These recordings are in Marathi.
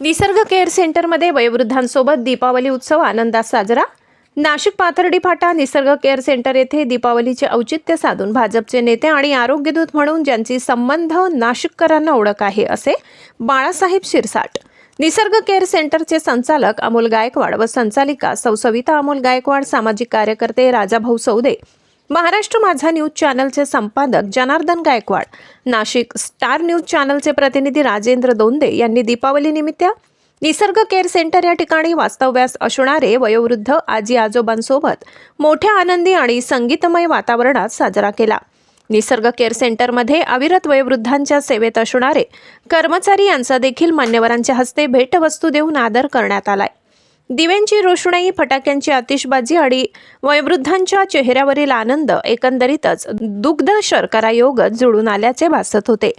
निसर्ग केअर सेंटरमध्ये वयोवृद्धांसोबत दीपावली उत्सव आनंदात साजरा. नाशिक पाथर्डी फाटा निसर्ग केअर सेंटर येथे दीपावलीचे औचित्य साधून भाजपचे नेते आणि आरोग्यदूत म्हणून ज्यांची संबंध नाशिककरांना ओळख आहे असे बाळासाहेब शिरसाट. निसर्ग केअर सेंटरचे संचालक अमोल गायकवाड व संचालिका सौ सविता अमोल गायकवाड सामाजिक कार्यकर्ते राजाभाऊ सौदे महाराष्ट्र माझा न्यूज चॅनलचे संपादक जनार्दन गायकवाड नाशिक स्टार न्यूज चॅनलचे प्रतिनिधी राजेंद्र दोंदे यांनी दीपावलीनिमित्त निसर्ग केअर सेंटर या ठिकाणी वास्तव्यास असणारे वयोवृद्ध आजी आजोबांसोबत मोठ्या आनंदी आणि संगीतमय वातावरणात साजरा केला. निसर्ग केअर सेंटरमध्ये अविरत वयोवृद्धांच्या सेवेत असणारे कर्मचारी यांचा देखील मान्यवरांच्या हस्ते भेटवस्तू देऊन आदर करण्यात आलाय. दिव्यांची रोषणाई फटाक्यांची आतिषबाजी आणि वयोवृद्धांच्या चेहऱ्यावरील आनंद एकंदरीतच दुग्ध शर्करा योग जुळून आल्याचे भासत होते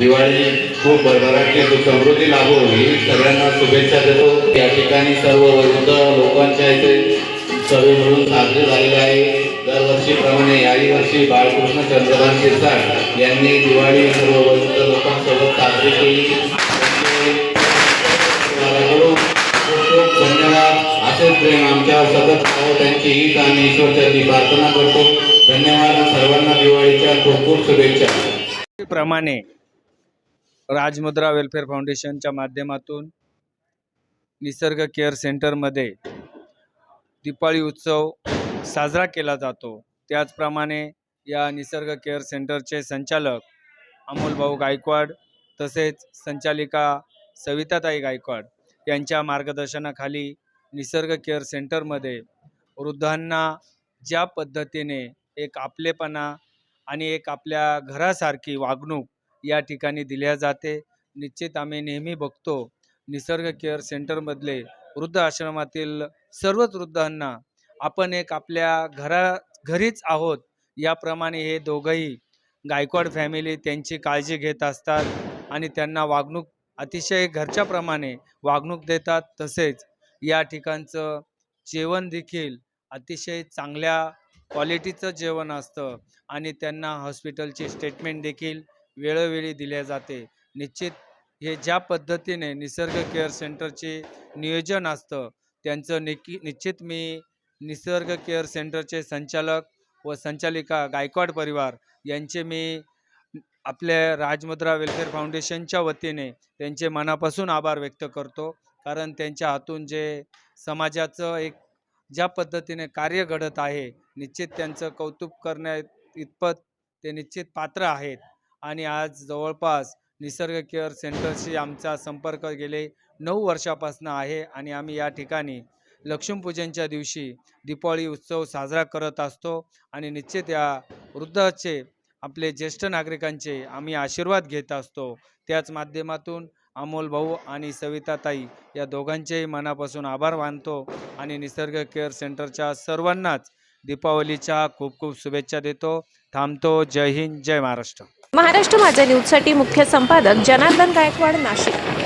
दिवाळी खूप भरभराटी सुख समृद्धी लाभो ही सगळ्यांना शुभेच्छा देतो. या ठिकाणी सर्व वृद्ध लोकांच्या इथे सगळे मिळून साजरी झालेले आहे. दरवर्षीप्रमाणे याही वर्षी बाळकृष्ण चंद्रभान शिरसाट यांनी दिवाळी सर्व वृद्ध लोकांसोबत साजरी केली. खूप खूप धन्यवाद. असेच प्रेम आमच्या सतत त्यांची हीच आम्ही ईश्वरचरणी प्रार्थना करतो. धन्यवाद. सर्वांना दिवाळीच्या खूप खूप शुभेच्छा. प्रमाणे राजमुद्रा वेलफेअर फाउंडेशनच्या माध्यमातून निसर्ग केअर सेंटरमध्ये दिपाळी उत्सव साजरा केला जातो. त्याचप्रमाणे या निसर्ग केअर सेंटरचे संचालक अमोल भाऊ गायकवाड तसेच संचालिका सविताताई गायकवाड यांच्या मार्गदर्शनाखाली निसर्ग केअर सेंटरमध्ये वृद्धांना ज्या पद्धतीने एक आपलेपणा आणि एक आपल्या घरासारखी वागणूक या ठिकाणी दिल्या जाते. निश्चित आम्ही नेहमी बघतो निसर्ग केअर सेंटरमधले वृद्ध आश्रमातील सर्वच वृद्धांना आपण एक आपल्या घरा घरीच आहोत. याप्रमाणे हे दोघंही गायकवाड फॅमिली त्यांची काळजी घेत असतात आणि त्यांना वागणूक अतिशय घरच्याप्रमाणे वागणूक देतात. तसेच या ठिकाणचं जेवण देखील अतिशय चांगल्या क्वालिटीचं जेवण असतं आणि त्यांना हॉस्पिटलची स्टेटमेंट देखील वेळोवेळी दिल्या जाते. निश्चित हे ज्या पद्धतीने निसर्ग केअर सेंटरचे नियोजन असतं त्यांचं निकी निश्चित मी निसर्ग केअर सेंटरचे संचालक व संचालिका गायकवाड परिवार यांचे मी आपल्या राजमुद्रा वेलफेअर फाउंडेशनच्या वतीने त्यांचे मनापासून आभार व्यक्त करतो. कारण त्यांच्या हातून जे समाजाचं एक ज्या पद्धतीने कार्य घडत आहे निश्चित त्यांचं कौतुक करण्या इतपत ते निश्चित पात्र आहेत. आणि आज जवळपास निसर्ग केअर सेंटरशी आमचा संपर्क गेले नऊ वर्षापासून आहे आणि आम्ही या ठिकाणी लक्ष्मीपूजनच्या दिवशी दीपावली उत्सव साजरा करत असतो आणि निश्चित या वृद्धाचे आपले ज्येष्ठ नागरिकांचे आम्ही आशीर्वाद घेत असतो. त्याच माध्यमातून अमोल भाऊ आणि सविताताई या दोघांचेही मनापासून आभार मानतो आणि निसर्ग केअर सेंटरच्या सर्वांनाच दीपावलीच्या खूप खूप शुभेच्छा देतो. थांबतो. जय हिंद. जय महाराष्ट्र. महाराष्ट्र माझ्या न्यूजसाठी मुख्य संपादक जनार्दन गायकवाड नाशिक.